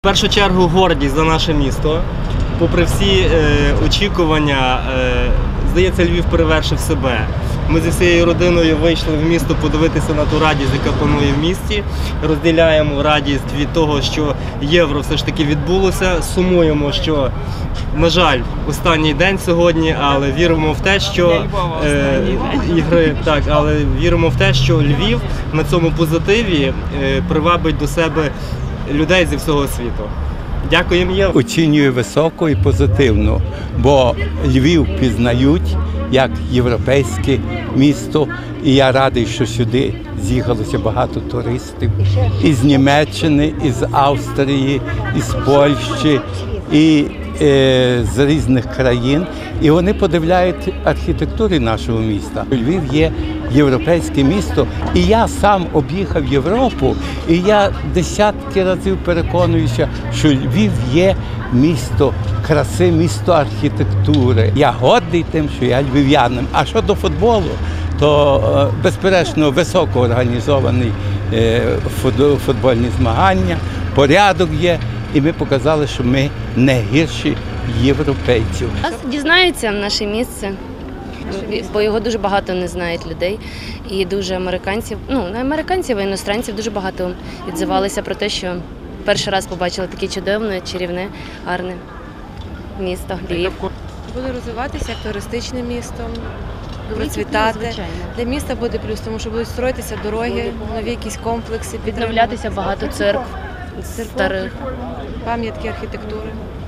В першу чергу гордість за наше місто. Попри всі е, очікування, е, здається, Львів перевершив себе. Ми зі всією родиною вийшли в місто подивитися на ту радість, яка панує в місті. Розділяємо радість від того, що євро все ж таки відбулося. Сумуємо, що, на жаль, останній день сьогодні, але віримо в те, що е, ігри так, але віримо в те, що Львів на цьому позитиві е, привабить до себе людей зі всього світу. Дякуємо їм. оцінюю високо і позитивно, бо Львів пізнають як європейське місто, і я радий, що сюди з'їхалося багато туристів із Німеччини, із Австрії, із Польщі і з різних країн. І вони подивляють архітектури нашого міста. Львів є європейське місто, і я сам об'їхав Європу, і я десятки разів переконуюся, що Львів є місто краси, місто архітектури. Я годний тим, що я львів'янин. А щодо футболу, то е, безперечно високо організований е, футбольні змагання, порядок є, і ми показали, що ми не гірші європейців. Нас дізнаються наше місце, бо його дуже багато не знають людей. І дуже американців, ну не американців, а іностранців дуже багато відзивалися про те, що перший раз побачили таке чудовне, чарівне, гарне місто Львів. Буде розвиватися як туристичне місто, процвітати. Для міста буде плюс, тому що будуть строїтися дороги, нові якісь комплекси, Відновлятися багато церкв. Старих. пам'ятки архітектури.